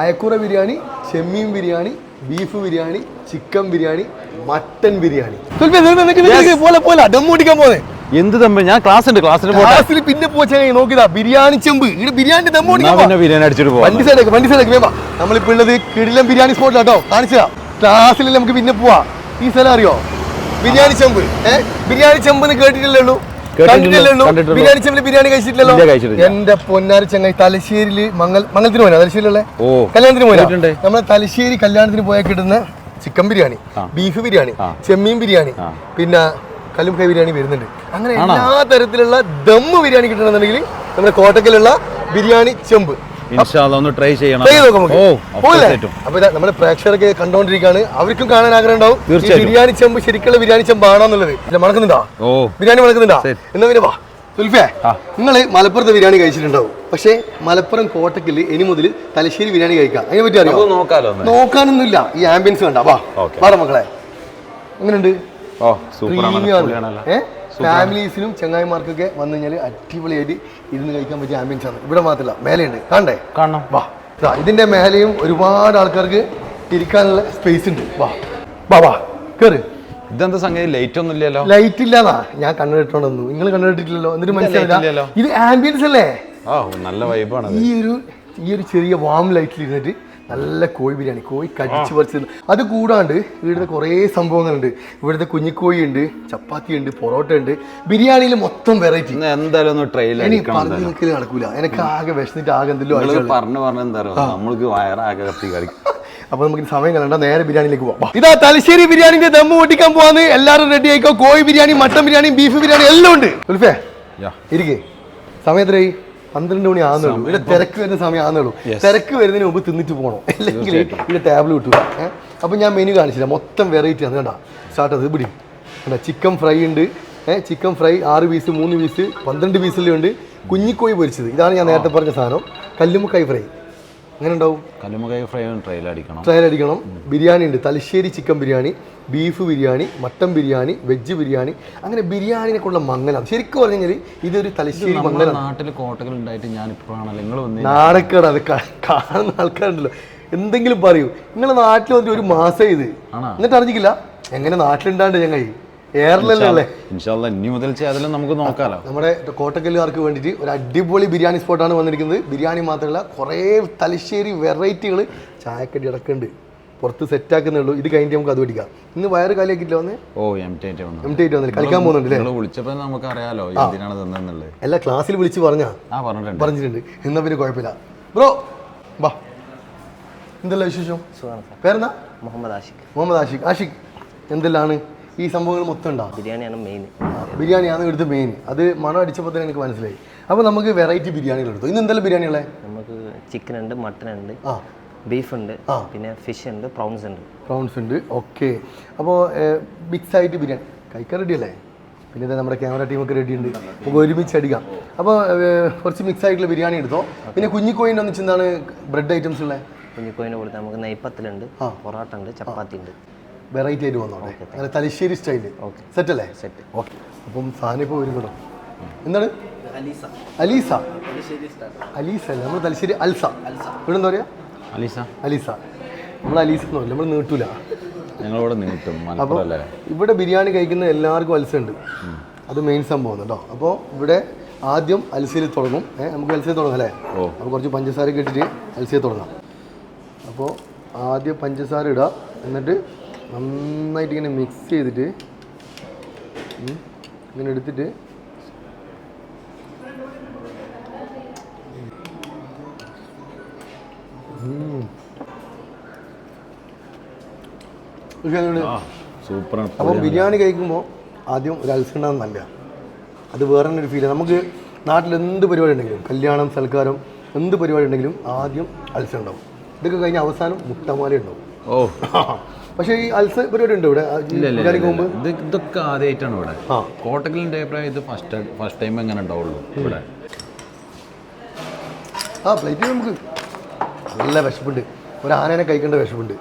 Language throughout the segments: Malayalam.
അയക്കൂറ ബിരിയാണി ചെമ്മീൻ biryani beef biryani chicken biryani mutton biryani. പോലെ പോന്നെ. എന്ത് തമ്പ ഞാൻ ക്ലാസ് ഉണ്ട് ക്ലാസ്സിന് ക്ലാസ്സിൽ പിന്നെ പോച്ചാ നോക്കിയതാ ബിരിയാണി ചെമ്പ്. ഇവിടെ ബിരിയാണി ബിരിയാണി അടിച്ചിട്ട് വണ്ടി സൈഡേക്ക് വണ്ടി സൈഡേക്ക് വേവാ നമ്മളിപ്പോ ഉള്ളത് കിടിലം ബിരിയാണി സ്പോട്ടിലാട്ടോ കാണിച്ചതാ ക്ലാസ്സിൽ നമുക്ക് പിന്നെ പോവാ. ഈ സ്ഥലം അറിയോ? ബിരിയാണി ചെമ്പ്. ഏഹ് ബിരിയാണി ചെമ്പ് എന്ന് കേട്ടിട്ടില്ലേ ഉള്ളൂ. ബിരിയാണി ചെമ്പിൽ ബിരിയാണി കഴിച്ചിട്ടില്ലല്ലോ. എന്റെ പൊന്നാരി ചങ്ങായി തലശ്ശേരിയിൽ മംഗൽ മംഗലത്തിന് പോയാ തലശ്ശേരിയിലുള്ള? കല്യാണത്തിന്. പോയാ നമ്മളെ തലശ്ശേരി കല്യാണത്തിന് പോയാൽ കിട്ടുന്ന ചിക്കൻ ബിരിയാണി ബീഫ് ബിരിയാണി ചെമ്മീൻ ബിരിയാണി പിന്നെ പിന്നെ കല്ലുംകൈ ബിരിയാണി വരുന്നുണ്ട്. അങ്ങനെ എല്ലാ തരത്തിലുള്ള ദമ്മ് ബിരിയാണി കിട്ടണമെന്നുണ്ടെങ്കിൽ നമ്മുടെ കോട്ടക്കലുള്ള ബിരിയാണി ചെമ്പ്. ഒന്ന് ട്രൈ ചെയ്യണം? അപ്പൊ ഇതാ നമ്മുടെ പ്രേക്ഷകരൊക്കെ കണ്ടുകൊണ്ടിരിക്കുകയാണ് അവർക്കും കാണാൻ ആഗ്രഹം ഉണ്ടാവും ബിരിയാണി ചെമ്പ് ശരിക്കുള്ള ബിരിയാണി ചെമ്പ് ആണോന്നുള്ളത് മണക്കുന്നുണ്ടോ? ഓ. ബിരിയാണി മണക്കുന്നുണ്ടോ. എന്നാ പിന്നെ വാ. സുൽഫേ ആ. നിങ്ങൾ മലപ്പുറത്ത് ബിരിയാണി കഴിച്ചിട്ടുണ്ടാവും. പക്ഷേ മലപ്പുറം കോട്ടക്കിൽ ഇനി മുതൽ തലശ്ശേരി ബിരിയാണി കഴിക്കാം. അതിനെ പറ്റി അറിയോ? നോക്കാനൊന്നുമില്ല. ഈ ആംബിയൻസ് കണ്ട വാ. വാ വാട മക്കളെ. എങ്ങനെയുണ്ട്? ഓ സൂപ്പറാണ്. പൊളിയാണല്ലോ ഫാമിലീസിനും ചങ്ങായിമാർക്കൊക്കെ വന്നു കഴിഞ്ഞാൽ അടിപൊളിയായിട്ട് ഇരുന്ന് കഴിക്കാൻ പറ്റിയ ആംബിയൻസ് ആണ്. ഇവിടെ മാത്രമല്ല മേലെയുണ്ട്. കണ്ടേ കാണണം. വാ. ഇതിന്റെ മേലയും ഒരുപാട് ആൾക്കാർക്ക് ഇരിക്കാനുള്ള സ്പേസ് ഉണ്ട്. വാ. വാ വാ. കേറ്. ഇതെന്താ സംഗതി? ലൈറ്റ് ഒന്നും ഇല്ലല്ലോ. ലൈറ്റ് ഇല്ലാതാ. ഞാൻ കണ്ടിട്ടുണ്ടെന്നു നിങ്ങൾ കണ്ടിട്ടില്ലല്ലോ എന്നിട്ട് മനസ്സിലായില്ല? ഇത് ആംബിയൻസ് അല്ലേ? നല്ല വൈബാണ് ഈ ഒരു ഈ ഒരു ചെറിയ വാം ലൈറ്റിൽ ഇരുന്നിട്ട് നല്ല കോഴി ബിരിയാണി കോഴി കടിച്ചു പറിച്ചത് അത് കൂടാണ്ട് ഇവിടുത്തെ കുറേ സംഭവങ്ങളുണ്ട്. ഇവിടുത്തെ കുഞ്ഞിക്കോഴി ഉണ്ട് ചപ്പാത്തി ഉണ്ട് പൊറോട്ട ഉണ്ട്. ബിരിയാണിയിൽ മൊത്തം വെറൈറ്റി എന്തായാലും ഒന്ന് ട്രെയിൽ ഇനി അടിക്കണം പറഞ്ഞു നിൽക്കൽ നടക്കൂല. എനിക്ക് ആകെ വിശന്നിട്ട് ആകെ എന്തെങ്കിലും പറഞ്ഞു പറഞ്ഞു എന്താ നമ്മൾക്ക് വയറാകെ കത്തി കളിക്കും. അപ്പൊ നമുക്ക് സമയം കളണ്ട നേരെ ബിരിയാണിയിലേക്ക് പോവാം. ഇതാ തലശ്ശേരി ബിരിയാണിന്റെ ദമ്മ് പൊട്ടിക്കാൻ പോവാന്ന്. എല്ലാരും റെഡി ആയിക്കോ? കോഴി ബിരിയാണി മട്ടൻ ബിരിയാണി ബീഫ് ബിരിയാണി എല്ലാം ഉണ്ട്. ഇരിക്കേ. സമയം എത്രയായി? പന്ത്രണ്ട് മണി ആകുന്നുള്ളൂ ഇവിടെ തിരക്ക് വരുന്ന സമയം ആകുന്നുള്ളൂ. തിരക്ക് വരുന്നതിന് മുമ്പ് തിന്നിട്ട് പോകണം അല്ലെങ്കിൽ ഇവിടെ ടേബിൾ വിട്ടു ഏഹ് അപ്പൊ ഞാൻ മെനു കാണിച്ചില്ല. മൊത്തം വെറൈറ്റി ആണ്. കണ്ടാ? സ്റ്റാർട്ട് അത് പിടി. കണ്ടാ? ചിക്കൻ ഫ്രൈ ഉണ്ട്. ഏഹ് ചിക്കൻ ഫ്രൈ ആറ് പീസ് മൂന്ന് പീസ് പന്ത്രണ്ട് പീസിലുണ്ട് കുഞ്ഞിക്കോഴി പൊരിച്ചത്. ഇതാണ് ഞാൻ നേരത്തെ പറഞ്ഞ സാധനം. കല്ലുമുക്കായി ഫ്രൈ അങ്ങനെ ഉണ്ടാവും കല്ലുമുക്കായി ഫ്രൈ ട്രയൽ അടിക്കണം. ട്രയൽ അടിക്കണം. ബിരിയാണി ഉണ്ട്. Thalassery chicken biryani beef biryani mutton biryani veg biryani. അങ്ങനെ ബിരിയാണിനെക്കുള്ള മംഗലം ശരിക്കും പറഞ്ഞാൽ ഇതൊരു തലശ്ശേരി മംഗലം നാട്ടിൽ കോട്ടകൾ ഉണ്ടായിട്ട് ഞാൻ ഇപ്പോഴാണല്ലോ നിങ്ങൾ വന്ന് അത് കാണുന്ന ആൾക്കാരുണ്ടല്ലോ. എന്തെങ്കിലും പറയൂ. നിങ്ങളെ നാട്ടിൽ വന്നിട്ട് ഒരു മാസം ഇത്. എന്നിട്ട് അറിഞ്ഞിക്കില്ല എങ്ങനെ നാട്ടിലുണ്ടാണ്ട് ഞങ്ങൾ? ഇൻഷാല്ല ഇനി മുതൽ ചെയ്താലും നമുക്ക് നോക്കാലോ. നമ്മുടെ കോട്ടക്കല്ലുകാർക്ക് വേണ്ടിയിട്ട് ഒരു അടിപൊളി ബിരിയാണി സ്പോട്ടാണ് വന്നിരിക്കുന്നത്. ബിരിയാണി മാത്രമല്ല കുറേ തലശ്ശേരി വെറൈറ്റികൾ ചായക്കടി ഇടക്കുണ്ട് പുറത്ത് സെറ്റ് ഉള്ളൂ. ഇത് കഴിഞ്ഞിട്ട് നമുക്ക് അത് പഠിക്കാം ഇന്ന് വയറ് കാലിയാക്കിട്ടില്ല വന്ന്? ഓ എം ടി ആയിട്ട് വന്നു. എം ടി ആയിട്ട് വന്നില്ല? കളിക്കാൻ പോകുന്നുണ്ട് അല്ലേ നിങ്ങൾ വിളിച്ചപ്പോൾ നമുക്ക് അറിയാലോ എന്തിനാണ് തന്നെന്നുള്ളത്. എല്ലാ ക്ലാസ്സിൽ വിളിച്ച് പറഞ്ഞാ? ആ പറഞ്ഞിട്ടുണ്ട്. പറഞ്ഞിട്ടുണ്ട്. എന്നാ പിന്നെ കുഴപ്പമില്ല. ബ്രോ ബാ എന്തല്ല വിശേഷം? പേരെന്താ? മുഹമ്മദ് ആഷിഖ്. മുഹമ്മദ് ആഷിഖ്. ആഷിഖ് എന്തെല്ലാണ് ഈ സംഭവങ്ങൾ മൊത്തം ഉണ്ടാവും. ബിരിയാണിയാണ് മെയിൻ ബിരിയാണിയാണ് ഇവിടുത്തെ മെയിൻ അത് മണം അടിച്ചപ്പോൾ തന്നെ എനിക്ക് മനസ്സിലായി. അപ്പോൾ നമുക്ക് വെറൈറ്റി ബിരിയാണികൾ എടുത്തു. ഇന്ന് എന്തെല്ലാം ബിരിയാണികളെ? നമുക്ക് ചിക്കൻ ഉണ്ട് മട്ടൺ ഉണ്ട് ആ. ബീഫ് ഉണ്ട്. പിന്നെ ഫിഷ് ഉണ്ട് പ്രോൺസ് ഉണ്ട്. പ്രോൺസ് ഉണ്ട്. ഓക്കെ അപ്പോൾ മിക്സ് ആയിട്ട് ബിരിയാണി. കഴിക്കാൻ റെഡി അല്ലേ? പിന്നെ നമ്മുടെ ക്യാമറ ടീമൊക്കെ റെഡി ഉണ്ട്. നമുക്ക് ഒരുമിച്ച് അടിക്കാം. അപ്പോൾ കുറച്ച് മിക്സ് ആയിട്ടുള്ള ബിരിയാണി എടുത്തോ. പിന്നെ കുഞ്ഞിക്കോയിന്റെ ഒന്നിച്ചെന്താണ് ബ്രെഡ് ഐറ്റംസ് ഉള്ളത് കുഞ്ഞിക്കോയിന്റെ കൊടുത്ത് നമുക്ക് നെയ്പ്പത്തിലുണ്ട്. പൊറോട്ട ഉണ്ട് ചപ്പാത്തി ഉണ്ട്. വെറൈറ്റി ആയിട്ട് വന്നോട്ടെ അങ്ങനെ തലശ്ശേരി സ്റ്റൈൽ. സെറ്റ് അല്ലേ സെറ്റ് ഓക്കെ അപ്പം സാധനം ഇപ്പോൾ എന്താണ്? അലീസ. അലീസ. അല്ല? നമ്മൾ തലശ്ശേരി അൽസ. ഇവിടെ എന്താ പറയുക അലീസ. അലീസ. നമ്മൾ അലീസ എന്ന് പറയില്ല നമ്മൾ നീട്ടൂല. ഞങ്ങളിവിടെ നീട്ടും. ഇവിടെ ബിരിയാണി കഴിക്കുന്ന എല്ലാവർക്കും അൽസ ഉണ്ട് അത് മെയിൻ സംഭവം കേട്ടോ. അപ്പോൾ ഇവിടെ ആദ്യം അൽസയിൽ തുടങ്ങും. ഏഹ് നമുക്ക് അൽസയിൽ തുടങ്ങാം അല്ലേ? അപ്പോൾ കുറച്ച് പഞ്ചസാര ഇട്ടിട്ട് അൽസയിൽ തുടങ്ങാം. അപ്പോൾ ആദ്യം പഞ്ചസാര ഇടുക. എന്നിട്ട് നന്നായിട്ട് ഇങ്ങനെ മിക്സ് ചെയ്തിട്ട് ഇങ്ങനെ എടുത്തിട്ട് സൂപ്പറാണ് അപ്പം ബിരിയാണി കഴിക്കുമ്പോൾ ആദ്യം ഒരു അൽസ ഉണ്ടാകുന്ന നല്ല അത് വേറെ തന്നെ ഒരു ഫീൽ നമുക്ക് നാട്ടിൽ എന്ത് പരിപാടി ഉണ്ടെങ്കിലും കല്യാണം സൽക്കാരം എന്ത് പരിപാടി ഉണ്ടെങ്കിലും ആദ്യം അൽസ ഉണ്ടാവും. ഇതൊക്കെ കഴിഞ്ഞ അവസാനം മുട്ടമാല ഉണ്ടാവും ഓ. പക്ഷേ ഈ അൽസ പരിപാടി ഉണ്ട് ഇവിടെ ഇത് ഇതൊക്കെ ആദ്യമായിട്ടാണ് ഇവിടെ. കോട്ടക്കലിന്റെ അഭിപ്രായം ഇത് ഫസ്റ്റ് ഫസ്റ്റ് ടൈം എങ്ങനെ ഉണ്ടാവുള്ളൂ ഇവിടെ? ആ പ്ലേറ്റ് നമുക്ക് നല്ല വിശപ്പുണ്ട്. ഒരു ആനേനെ കഴിക്കേണ്ട വിശപ്പുണ്ട്.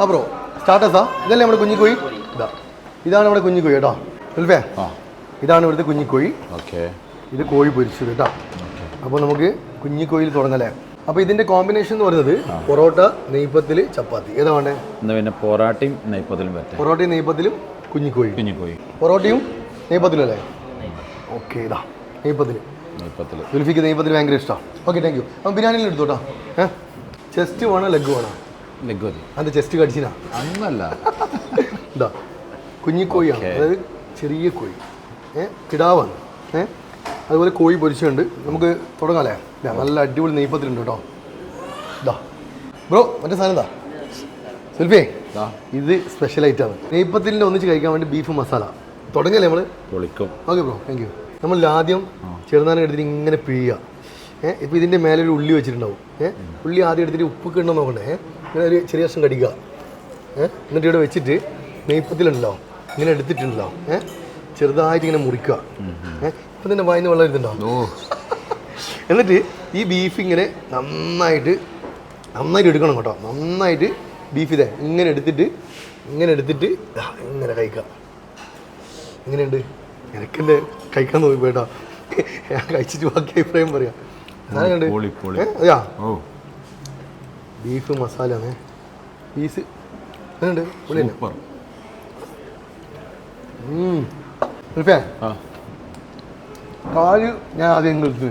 ആ ബ്രോ സ്റ്റാർട്ടസാ ഇതല്ലേ നമ്മുടെ കുഞ്ഞിക്കോഴി? ഇതാ. ഇതാണ് നമ്മുടെ കുഞ്ഞിക്കോഴി കേട്ടോ. ആ. ഇതാണ് ഇവിടുത്തെ കുഞ്ഞിക്കോഴി. ഓക്കെ ഇത് കോഴി പൊരിച്ചത് കേട്ടോ. അപ്പോൾ നമുക്ക് കുഞ്ഞിക്കോയിൽ തുടങ്ങല്ലേ അപ്പോൾ ഇതിന്റെ കോമ്പിനേഷൻ എന്ന് പറയുന്നത് പൊറോട്ട നെയ്പ്പത്തിൽ ചപ്പാത്തി. ഏതാ വേണ്ടേ? പിന്നെ പൊറോട്ടയും നെയ്പ്പത്തിലും പറ്റും. പൊറോട്ടയും നെയ്പ്പത്തിലും കുഞ്ഞിക്കോഴി. കുഞ്ഞിക്കോഴി. പൊറോട്ടയും നെയ്പ്പത്തിലും അല്ലേ ഓക്കെ ഇതാ. നെയ്പ്പത്തിൽ നെയ്പ്പത്തിൽ ദുൽഫിക്ക് നെയ്പ്പത്തിൽ ഭയങ്കര ഇഷ്ടമാണ് ഓക്കെ താങ്ക് യു അപ്പം ബിരിയാണിയിൽ എടുത്തോട്ടാ ഏഹ് ചെസ്റ്റ് വേണോ ലെഗ് വേണോ? ലെഗ് മതി. അതിന്റെ ചെസ്റ്റ് കടിച്ചിനാ? അന്നല്ല. ഇതാ കുഞ്ഞിക്കോഴിയാണ്. അതായത് ചെറിയ കോഴി. ഏഹ് കിടാവാണ്. ഏ? അതുപോലെ കോഴി പൊരിച്ചുണ്ട് നമുക്ക് തുടങ്ങാലേ നല്ല അടിപൊളി നെയ്പ്പത്തിലുണ്ട് കേട്ടോ. ഇതാ. ബ്രോ മറ്റേ സാധനം എന്താ? സെൽഫിയേ. ഇത്. സ്പെഷ്യൽ ഐറ്റമാണ് നെയ്പ്പത്തിലിന്റെ ഒന്നിച്ച് കഴിക്കാൻ വേണ്ടി ബീഫ് മസാല തുടങ്ങല്ലേ നമ്മൾ പൊളിക്കും. ഓക്കെ ബ്രോ താങ്ക് യു നമ്മൾ ആദ്യം ചെറുനാനം എടുത്തിട്ട് ഇങ്ങനെ പിഴിയുക. ഏഹ് ഇപ്പോൾ ഇതിന്റെ മേലെ ഒരു ഉള്ളി വെച്ചിട്ടുണ്ടാവും. ഏഹ് ഉള്ളി ആദ്യം എടുത്തിട്ട് ഉപ്പ് കിട്ടണം നോക്കണ്ടേ ഇങ്ങനെ ഒരു ചെറിയ വർഷം കടിക്കുക. ഏഹ് എന്നിട്ട് ഇവിടെ വെച്ചിട്ട് നെയ്പ്പത്തിലുണ്ടല്ലോ ഇങ്ങനെ എടുത്തിട്ടുണ്ടാവും. ഏഹ് ചെറുതായിട്ട് ഇങ്ങനെ മുറിക്കുക ഏഹ് ഇപ്പം തന്നെ വായിന്ന് വെള്ളം എടുത്തിട്ടുണ്ടോ എന്നിട്ട് ഈ ബീഫ് ഇങ്ങനെ നന്നായിട്ട് നന്നായിട്ട് എടുക്കണം കേട്ടോ. നന്നായിട്ട് ബീഫ് ഇതേ ഇങ്ങനെ എടുത്തിട്ട് ഇങ്ങനെ എടുത്തിട്ട് ഇങ്ങനെ കഴിക്കാം. ഇങ്ങനെയുണ്ട്. എനിക്കെന്റെ കഴിക്കാൻ നോക്കി പോയിട്ടോ ഞാൻ കഴിച്ചിട്ട് ബാക്കി അഭിപ്രായം പറയാം. അതെയാ ബീഫ് മസാല പീസ് എങ്ങനെയുണ്ട് പുളിയല്ലേ തന്നെ. കാൽ ഞാൻ ആദ്യം എടുത്ത്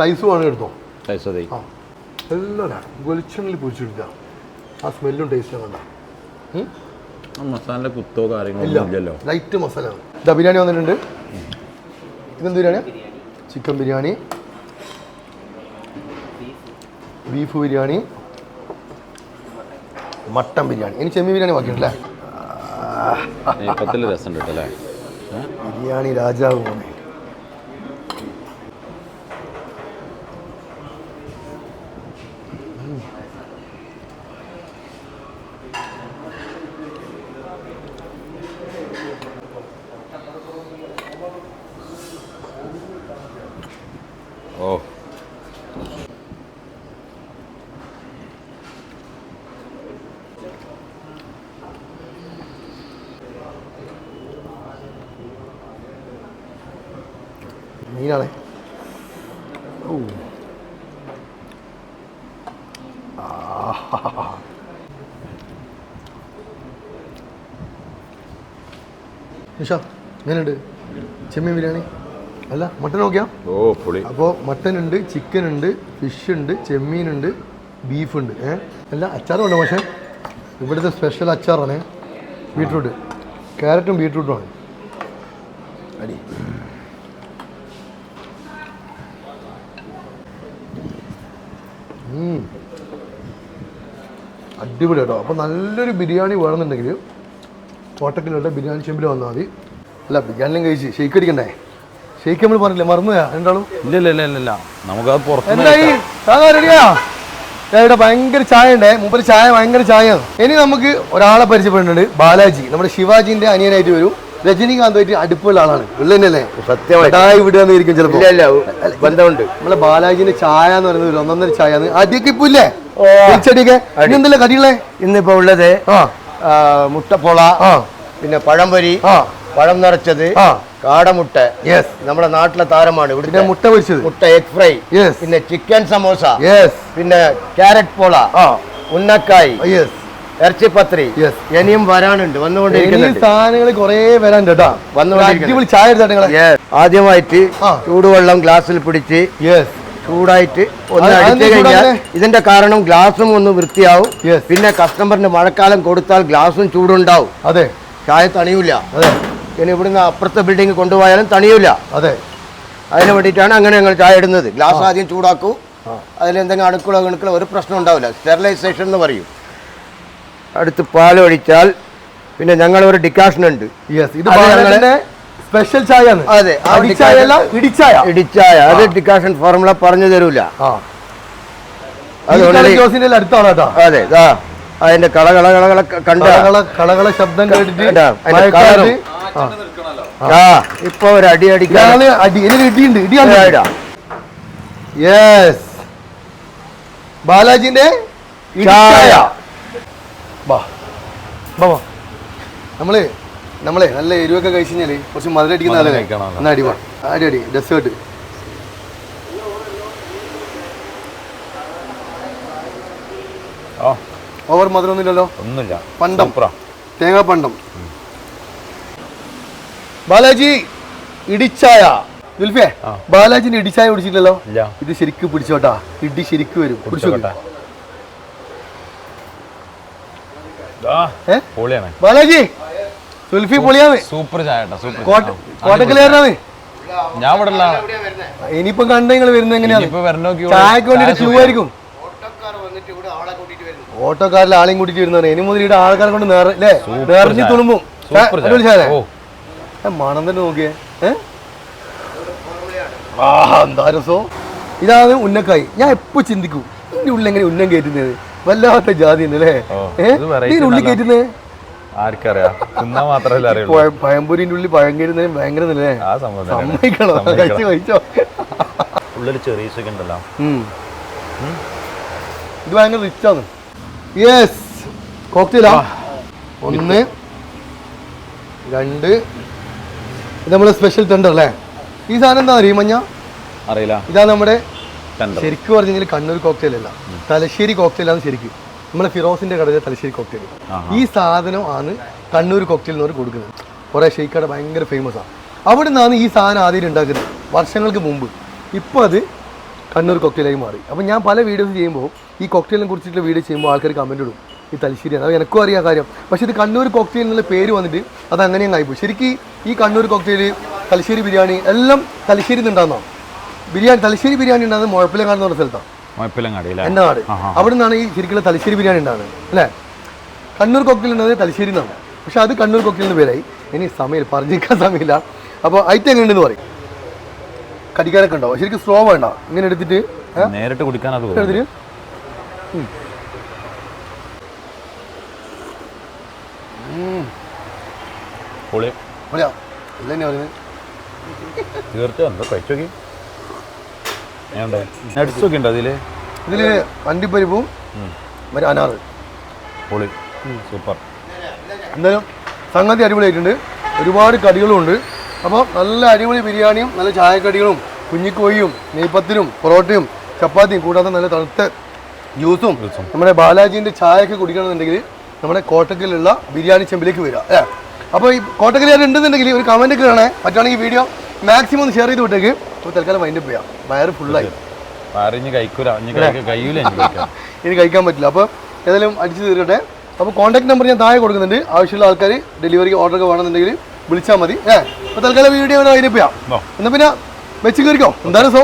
തൈസ് വേണമെങ്കിൽ എടുത്തോ? ടൈസതേ ആ. എല്ലാം വെളിച്ചെണ്ണയിൽ പൊരിച്ചെടുക്കുക ആ സ്മെല്ലും ടേസ്റ്റും കണ്ട. മസാല കുത്തോ കാര്യങ്ങളോ ഇല്ലല്ലോ. ലൈറ്റ് മസാല. ഇതാ ബിരിയാണി വന്നിട്ടുണ്ട്. ഇതെന്ത് ബിരിയാണിയാ chicken biryani. Beef biryani. Mutton biryani. ഇനി ചെമ്മീൻ ബിരിയാണി ബാക്കിയുണ്ടല്ലേ? രസം ബിരിയാണി രാജാവ് മോനെ. മീനാണേ ഓ. നിഷ എങ്ങനെയുണ്ട് ചെമ്മീൻ ബിരിയാണി. അല്ല മട്ടൻ നോക്കിയാ? ഓ പൊളി. അപ്പോൾ മട്ടൻ ഉണ്ട് ചിക്കൻ ഉണ്ട് ഫിഷ് ഉണ്ട് ചെമ്മീൻ ഉണ്ട് ബീഫ് ഉണ്ട് ഏ? അല്ല അച്ചാറുണ്ട് പക്ഷേ ഇവിടുത്തെ സ്പെഷ്യൽ അച്ചാറാണ്. ബീട്രൂട്ട്. ക്യാരറ്റും ബീട്രൂട്ടും ആണ് അടി. അടിപൊളി കേട്ടോ. അപ്പോൾ നല്ലൊരു ബിരിയാണി വേണമെന്നുണ്ടെങ്കിൽ കോട്ടക്കിലുള്ള ബിരിയാണി ചെമ്പിൽ വന്നാൽ മതി. അല്ല ബിരിയാണിയും കഴിച്ച്. ഷെയ്ക്ക് അടിക്കണ്ടേ? ഷെയ്ക്ക് നമ്മൾ പറഞ്ഞില്ലേ മറന്നുപോയാ? രണ്ടാളും? ഇല്ല ഇല്ല ഇല്ല ഇല്ല നമുക്ക് നമുക്കത് പുറത്ത് എന്തായി സാധാ റെഡിയാ? ഇവിടെ ഭയങ്കര ചായ ഉണ്ടേ മുമ്പ് ചായ ഭയങ്കര ചായയാണ്. ഇനി നമുക്ക് ഒരാളെ പരിചയപ്പെടുന്നുണ്ട്. ബാലാജി. നമ്മുടെ ശിവാജിന്റെ അനിയനായിട്ട് വരും. രജനീകാന്തുമായിട്ട് അടുപ്പുള്ള ആളാണ്. ഉള്ളു തന്നെയല്ലേ സത്യമായി വിടുകയെന്നായിരിക്കും ചിലപ്പോ. ബന്ധമുണ്ട്. നമ്മളെ ബാലാജിന്റെ ചായ എന്ന് പറയുന്നത് ഒന്നൊന്നര ചായ അടിയൊക്കെ ഇപ്പൊ ഇല്ലേ ചെടിയൊക്കെ ഇനി എന്തല്ലേ കടികളെ? ഇന്നിപ്പോ ഉള്ളത് മുട്ടപ്പൊള ആ, പിന്നെ പഴംപൊരി പഴം നിറച്ചത് ആ. കാടമുട്ട യെസ് നമ്മുടെ നാട്ടിലെ താരമാണ് ഇവിടുത്തെ. മുട്ട പൊരിച്ചത്. മുട്ട എഗ് ഫ്രൈ യെസ് പിന്നെ ചിക്കൻ സമോസ യെസ് പിന്നെ ക്യാരറ്റ് പോള ആ. ഉന്നക്കായ് യെസ് ഇറച്ചിപ്പത്രി. ഇനിയും വരാനുണ്ട് ഇനി വന്നുകൊണ്ടിരിക്കുന്നുണ്ട് സാധനങ്ങൾ കുറേ വരാനുണ്ട് കേട്ടാ വന്നുകൊണ്ടിരിക്കുന്നു. അടിപൊളി ചായ എടുത്താ ആദ്യമായിട്ട് ചൂടുവെള്ളം ഗ്ലാസ്സിൽ പിടിച്ച് ചൂടായിട്ട് ഒന്ന് അടിച്ചു കഴിഞ്ഞാൽ ഇതിന്റെ കാരണം ഗ്ലാസും ഒന്ന് വൃത്തിയാവും. പിന്നെ കസ്റ്റമറിന് മഴക്കാലം കൊടുത്താൽ ഗ്ലാസും ചൂടുണ്ടാവും. അതെ. ചായ തണിയൂല. അതെ. ഇനി ഇവിടുന്ന് അപ്പുറത്തെ ബിൽഡിംഗ് കൊണ്ടുപോയാലും തണിയൂല. അതെ. അതിന് വേണ്ടിയിട്ടാണ് അങ്ങനെ ഞങ്ങൾ ചായ ഇടുന്നത്. ഗ്ലാസ് ആദ്യം ചൂടാക്കൂ. അതിലെന്തെങ്കിലും അണുക്കളോ അണുക്കളോ ഒരു പ്രശ്നം ഉണ്ടാവില്ല. സ്റ്റെറിലൈസേഷൻ എന്ന് പറയും. അടുത്ത് പാലൊഴിച്ചാൽ പിന്നെ ഞങ്ങൾ ഒരു ഡിക്കാഷൻ ഉണ്ട്. യെസ് ഇത് സ്പെഷ്യൽ ചായ അതെ, ഇടിച്ചായ. ഇടിച്ചായ. അത് ഡിക്കാഷൻ ഫോർമുല പറഞ്ഞു തരൂല. അത് അതിന്റെ കള കള കള കള കണ്ട? കളകള ശബ്ദം കേട്ടിട്ട് ആ. ഇപ്പൊ ഒരു അടി അടിക്കാൻ ഇടിയുണ്ട് ഇടിയാണ് യെസ് ബാലാജിന്റെ ഇടിച്ചായ. ചായ. ബാ ബാ ബാ. നമ്മളെ നല്ല എരിവൊക്കെ കഴിച്ചു കഴിഞ്ഞാൽ കുറച്ച് മധുരം അടിക്കുന്ന മധുരം. എന്നാ അടി വാ അടി അടി ഡെസേർട്ട് ഓവർ മധുരമൊന്നുമില്ലല്ലോ ഒന്നുമില്ല. പണ്ടം. തേങ്ങാ പണ്ടം ബാലാജി ഇടിച്ചായ. ദുൽഫിയെ ബാലാജിന്റെ ഇടിച്ചായ പിടിച്ചില്ലല്ലോ ഇത് ശരിക്കും പിടിച്ചോട്ടാ. ഇടി ശരിക്കും വരും. പിടിച്ചോ കുടിച്ചോട്ടെ. ആ, ഏ? പൊളിയാണ്. ബാലാജി സുൽഫി സൂപ്പർ ചായ ഞാൻ ഇവിടെ ഇനിയിപ്പം കണ്ട നിങ്ങൾ വരുന്നത് എങ്ങനെയാണ്? ചായക്ക് വേണ്ടിട്ട് ആയിരിക്കും വരുന്നു. ഓട്ടോക്കാരിൽ ആളെയും കൂട്ടിട്ട് വരുന്നതാണ്. ഇനി മുതൽ ഇവിടെ ആൾക്കാരെ കൊണ്ട് നേറിഞ്ഞ് തുളുമ്പും. മണം തന്നെ നോക്കിയേ. എന്താ രസോ? ഇതാണ് ഉന്നക്കായി. ഞാൻ എപ്പോ ചിന്തിക്കും? എന്റെ ഉള്ളിൽ എങ്ങനെ ഉന്നം കയറ്റുന്നത്? വല്ലാത്ത ജാതി അല്ലേ ഉള്ളിൽ. ആർക്കറിയാം? തിന്നാ മാത്രല്ലേ അറിയുള്ളൂ. പഴംപൊരിന്റെ ഉള്ളിൽ പഴങ്കരുന്നേ ഭയങ്കര ആ. സമ്മതിക്കണോ. കഴിച്ചോ ഉള്ളിൽ ചെറിയ ഒക്കെ ഉണ്ടല്ലോ. ഇത് ഭയങ്കര റിച്ച് ആണ്. യെസ് കോക്ടെയിലാ ഒന്ന് രണ്ട്. ഇത് നമ്മുടെ സ്പെഷ്യൽ ടെൻഡർ അല്ലേ? ഈ സാധനം എന്താ അറിയുമഞ്ഞ അറിയില്ല. ഇതാ നമ്മുടെ ശരിക്കും പറഞ്ഞാൽ കണ്ണൂർ കോക്ടെയിൽ അല്ല. തലശ്ശേരി കോക്ടെയിലാണ് ശരിക്കും. നമ്മളെ ഫിറോസിന്റെ കടയിലെ തലശ്ശേരി കോക്ടെയിൽ ഈ സാധനം ആണ് കണ്ണൂർ കോക്ടെയിൽ എന്ന് പറഞ്ഞ് കൊടുക്കുന്നത്. കുറേ ഷെയ്ക്കട ഭയങ്കര ഫേമസ് ആണ് അവിടെ നിന്നാണ് ഈ സാധനം ആദ്യം ഉണ്ടാക്കുന്നത് വർഷങ്ങൾക്ക് മുമ്പ്. ഇപ്പോൾ അത് കണ്ണൂർ കോക്ടെയിലായി മാറി. അപ്പോൾ ഞാൻ പല വീഡിയോസ് ചെയ്യുമ്പോൾ ഈ കോക്ടെയിലിനെ കുറിച്ചിട്ടുള്ള വീഡിയോ ചെയ്യുമ്പോൾ ആൾക്കാർ കമന്റ് ഇടും. ഈ തലശ്ശേരിയാണ്. അത് എനിക്കും അറിയാം കാര്യം. പക്ഷേ ഇത് കണ്ണൂർ കോക്ടെയിൽ എന്നുള്ള പേര് വന്നിട്ട് അത് അങ്ങനെ അങ്ങ് ആയിപ്പോയി. ശരിക്കും ഈ കണ്ണൂർ കോക്ടെയിൽ തലശ്ശേരി ബിരിയാണി എല്ലാം തലശ്ശേരി നിന്നുണ്ടാകുന്നതാണ് ബിരിയാണി തലശ്ശേരി ബിരിയാണി ഉണ്ടാകുന്നത് മുഴപ്പിലങ്ങാട് എന്ന് പറഞ്ഞ സ്ഥലത്താണ്. മുഴപ്പിലങ്ങാടി എന്റെ നാട്. അവിടെ നിന്നാണ് ഈ ശരിക്കുള്ള തലശ്ശേരി ബിരിയാണി ഉണ്ടാകുന്നത് അല്ലേ? കണ്ണൂർ കൊക്കിൽ ഉണ്ടാകുന്നത് തലശ്ശേരി നിന്നാണ് പക്ഷെ അത് കണ്ണൂർ കൊക്കിൽ നിന്ന് പേരായി. ഇനി സമയം പറഞ്ഞിരിക്കാൻ സമയമില്ല. അപ്പോൾ ഐറ്റം എങ്ങനെയുണ്ടെന്ന് പറയും? കടിക്കാനൊക്കെ ഉണ്ടാവും ശരിക്കും സ്ലോ വേണ്ട. ഇങ്ങനെ എടുത്തിട്ട്? നേരിട്ട് കുടിക്കാൻ അത്. എടുത്തിട്ട് തീർച്ചയായും. കഴിച്ചു നോക്കി നട്സ് ഒക്കെ ഉണ്ട് അതിൽ? ഇതിൽ അണ്ടിപ്പരിപ്പും മറ്റേ അനാറ്. പൊളി. സൂപ്പർ. എന്തായാലും സംഗതി അടിപൊളിയായിട്ടുണ്ട്. ഒരുപാട് കടികളും ഉണ്ട് അപ്പോൾ നല്ല അടിപൊളി ബിരിയാണിയും നല്ല ചായക്കടികളും കുഞ്ഞിക്കോഴിയും നെയ്പ്പത്തിനും പൊറോട്ടയും ചപ്പാത്തിയും കൂടാതെ നല്ല തണുത്ത ജ്യൂസും നമ്മുടെ ബാലാജീന്റെ ചായയൊക്കെ കുടിക്കണമെന്നുണ്ടെങ്കിൽ നമ്മുടെ കോട്ടക്കലുള്ള ബിരിയാണി ചെമ്പിലേക്ക് വരിക അല്ലേ? അപ്പോൾ ഈ കോട്ടക്കൽ ഉണ്ടെന്നുണ്ടെങ്കിൽ ഒരു കമന്റ് ഒക്കെ വേണേ പറ്റുവാണെങ്കിൽ വീഡിയോ മാക്സിമം ഒന്ന് ഷെയർ ചെയ്ത് വിട്ടേക്ക്. അപ്പോൾ തൽക്കാലം വൈൻഡപ്പ് ചെയ്യാം. വയറ് ഫുള്ളായി അറിഞ്ഞ് കഴിക്കൂല. കഴിയൂല ഇനി കഴിക്കാൻ. പറ്റില്ല. അപ്പോൾ ഏതായാലും അടിച്ചു തീർക്കട്ടെ. അപ്പോൾ കോൺടാക്ട് നമ്പർ ഞാൻ താഴെ കൊടുക്കുന്നുണ്ട്. ആവശ്യമുള്ള ആൾക്കാർ ഡെലിവറി ഓർഡർ ഒക്കെ വേണമെന്നുണ്ടെങ്കിൽ വിളിച്ചാൽ മതി. ഏ അപ്പോൾ തൽക്കാലം വീഡിയോ വൈൻഡപ്പ് ചെയ്യാം. എന്നാൽ പിന്നെ വെച്ച് കയറിക്കോ. എന്തായാലും സോ